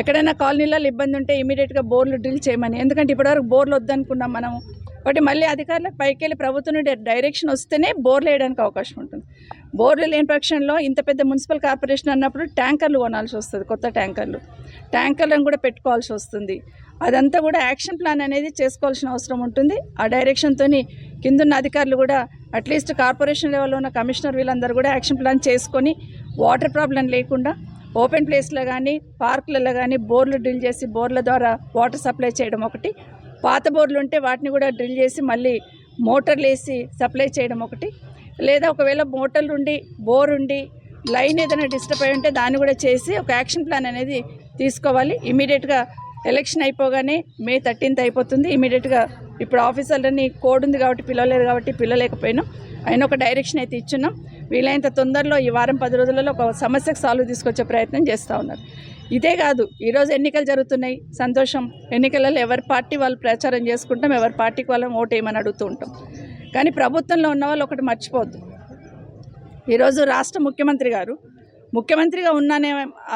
ఎక్కడైనా కాలనీలలో ఇబ్బంది ఉంటే ఇమీడియట్గా బోర్లు డ్రిల్ చేయమని. ఎందుకంటే ఇప్పటివరకు బోర్లు వద్దనుకున్నాం మనం కాబట్టి మళ్ళీ అధికారులకు పైకి వెళ్ళి ప్రభుత్వం నుండి డైరెక్షన్ వస్తేనే బోర్లు వేయడానికి అవకాశం ఉంటుంది. బోర్లు లేని పక్షంలో ఇంత పెద్ద మున్సిపల్ కార్పొరేషన్ అన్నప్పుడు ట్యాంకర్లు కొనాల్సి వస్తుంది కొత్త ట్యాంకర్లు. ట్యాంకర్లను కూడా పెట్టుకోవాల్సి వస్తుంది. అదంతా కూడా యాక్షన్ ప్లాన్ అనేది చేసుకోవాల్సిన అవసరం ఉంటుంది. ఆ డైరెక్షన్తో కిందున్న అధికారులు కూడా అట్లీస్ట్ కార్పొరేషన్ లెవెల్లో ఉన్న కమిషనర్ వీళ్ళందరూ కూడా యాక్షన్ ప్లాన్ చేసుకొని వాటర్ ప్రాబ్లం లేకుండా ఓపెన్ ప్లేస్లో కానీ పార్కులలో కానీ బోర్లు డ్రిల్ చేసి బోర్ల ద్వారా వాటర్ సప్లై చేయడం ఒకటి. పాత బోర్లు ఉంటే వాటిని కూడా డ్రిల్ చేసి మళ్ళీ మోటార్లు వేసి సప్లై చేయడం ఒకటి. లేదా ఒకవేళ మోటార్లు ఉండి బోర్ ఉండి లైన్ ఏదైనా డిస్టర్బ్ అయి ఉంటే దాన్ని కూడా చేసి ఒక యాక్షన్ ప్లాన్ అనేది తీసుకోవాలి. ఇమీడియట్గా ఎలక్షన్ అయిపోగానే మే థర్టీన్త్ అయిపోతుంది. ఇమీడియట్గా ఇప్పుడు ఆఫీసర్లని కోడ్ ఉంది కాబట్టి పిలవలేదు కాబట్టి పిలవలేకపోయినాం. అయినా ఒక డైరెక్షన్ అయితే ఇచ్చున్నాం. వీలైనంత తొందరలో ఈ వారం పది రోజులలో ఒక సమస్యకు సాల్వ్ తీసుకొచ్చే ప్రయత్నం చేస్తూ ఉన్నారు. ఇదే కాదు ఈరోజు ఎన్నికలు జరుగుతున్నాయి. సంతోషం. ఎన్నికలలో ఎవరి పార్టీ వాళ్ళు ప్రచారం చేసుకుంటాం ఎవరి పార్టీకి వాళ్ళం ఓటు వేయమని అడుగుతూ ఉంటాం. కానీ ప్రభుత్వంలో ఉన్న వాళ్ళు ఒకటి మర్చిపోద్దు ఈరోజు రాష్ట్ర ముఖ్యమంత్రి గారు ముఖ్యమంత్రిగా ఉన్నానే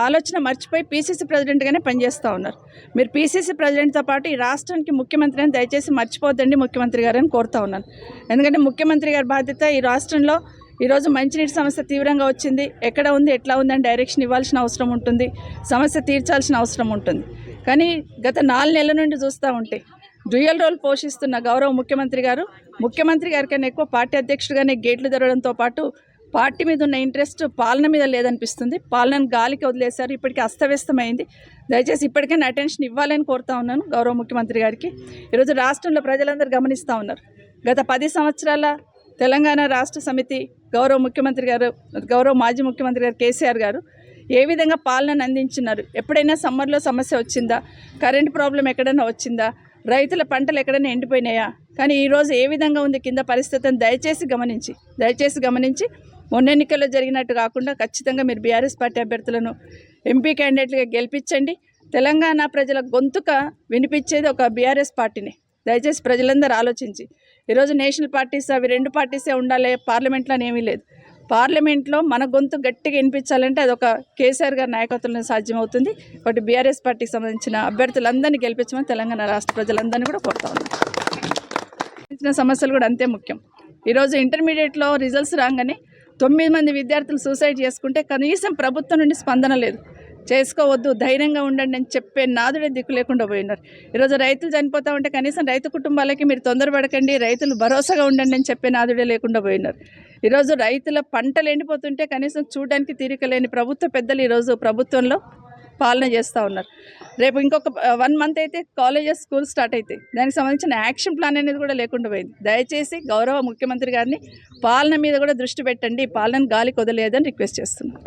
ఆలోచన మర్చిపోయి పీసీసీ ప్రెసిడెంట్గానే పనిచేస్తూ ఉన్నారు. మీరు పీసీసీ ప్రెసిడెంట్తో పాటు ఈ రాష్ట్రానికి ముఖ్యమంత్రి అని దయచేసి మర్చిపోద్దండి ముఖ్యమంత్రి గారు అని కోరుతా ఉన్నాను. ఎందుకంటే ముఖ్యమంత్రి గారి బాధ్యత ఈ రాష్ట్రంలో ఈరోజు మంచినీటి సమస్య తీవ్రంగా వచ్చింది. ఎక్కడ ఉంది ఎట్లా ఉందని డైరెక్షన్ ఇవ్వాల్సిన అవసరం ఉంటుంది. సమస్య తీర్చాల్సిన అవసరం ఉంటుంది. కానీ గత నాలుగు నెలల నుండి చూస్తూ ఉంటే డ్యూయల్ రోల్ పోషిస్తున్న గౌరవ ముఖ్యమంత్రి గారు ముఖ్యమంత్రి గారి కన్నా ఎక్కువ పార్టీ అధ్యక్షుడిగానే గేట్లు తెరవడంతో పాటు పార్టీ మీద ఉన్న ఇంట్రెస్ట్ పాలన మీద లేదనిపిస్తుంది. పాలనను గాలికి వదిలేశారు. ఇప్పటికీ అస్తవ్యస్తమైంది. దయచేసి ఇప్పటికైనా అటెన్షన్ ఇవ్వాలని కోరుతా ఉన్నాను గౌరవ ముఖ్యమంత్రి గారికి. ఈరోజు రాష్ట్రంలో ప్రజలందరూ గమనిస్తూ ఉన్నారు. గత పది సంవత్సరాల తెలంగాణ రాష్ట్ర సమితి గౌరవ ముఖ్యమంత్రి గారు గౌరవ మాజీ ముఖ్యమంత్రి గారు కేసీఆర్ గారు ఏ విధంగా పాలనను అందించినారు? ఎప్పుడైనా సమ్మర్లో సమస్య వచ్చిందా? కరెంట్ ప్రాబ్లం ఎక్కడైనా వచ్చిందా? రైతుల పంటలు ఎక్కడైనా ఎండిపోయినాయా? కానీ ఈరోజు ఏ విధంగా ఉంది కింద పరిస్థితిని దయచేసి గమనించి దయచేసి గమనించి మొన్న ఎన్నికల్లో జరిగినట్టు కాకుండా ఖచ్చితంగా మీరు బీఆర్ఎస్ పార్టీ అభ్యర్థులను ఎంపీ క్యాండిడేట్లుగా గెలిపించండి. తెలంగాణ ప్రజల గొంతుక వినిపించేది ఒక బీఆర్ఎస్ పార్టీని. దయచేసి ప్రజలందరూ ఆలోచించి ఈరోజు నేషనల్ పార్టీస్ అవి రెండు పార్టీసే ఉండాలి పార్లమెంట్లో ఏమీ లేదు. పార్లమెంట్లో మన గొంతు గట్టిగా వినిపించాలంటే అది ఒక కేసీఆర్ గారి నాయకత్వంలో సాధ్యమవుతుంది. ఒకటి బీఆర్ఎస్ పార్టీకి సంబంధించిన అభ్యర్థులందరినీ గెలిపించమని తెలంగాణ రాష్ట్ర ప్రజలందరినీ కూడా కోరుతా ఉన్నాం. సమస్యలు కూడా అంతే ముఖ్యం. ఈరోజు ఇంటర్మీడియట్లో రిజల్ట్స్ రాగానే తొమ్మిది మంది విద్యార్థులు సూసైడ్ చేసుకుంటే కనీసం ప్రభుత్వం నుండి స్పందన లేదు. చేసుకోవద్దు ధైర్యంగా ఉండండి అని చెప్పే నాదుడే దిక్కు లేకుండా పోయినారు. ఈరోజు రైతులు చనిపోతా ఉంటే కనీసం రైతు కుటుంబాలకి మీరు తొందరపడకండి రైతులు భరోసాగా ఉండండి అని చెప్పే నాదుడే లేకుండా పోయినారు. ఈరోజు రైతుల పంటలు ఎండిపోతుంటే కనీసం చూడడానికి తీరిక లేని ప్రభుత్వ పెద్దలు ఈరోజు ప్రభుత్వంలో పాలన చేస్తూ ఉన్నారు. రేపు ఇంకొక వన్ మంత్ అయితే కాలేజెస్ స్కూల్ స్టార్ట్ అవుతాయి దానికి సంబంధించిన యాక్షన్ ప్లాన్ అనేది కూడా లేకుండా పోయింది. దయచేసి గౌరవ ముఖ్యమంత్రి గారిని పాలన మీద కూడా దృష్టి పెట్టండి. పాలన గాలి కొదలేదని రిక్వెస్ట్ చేస్తున్నాను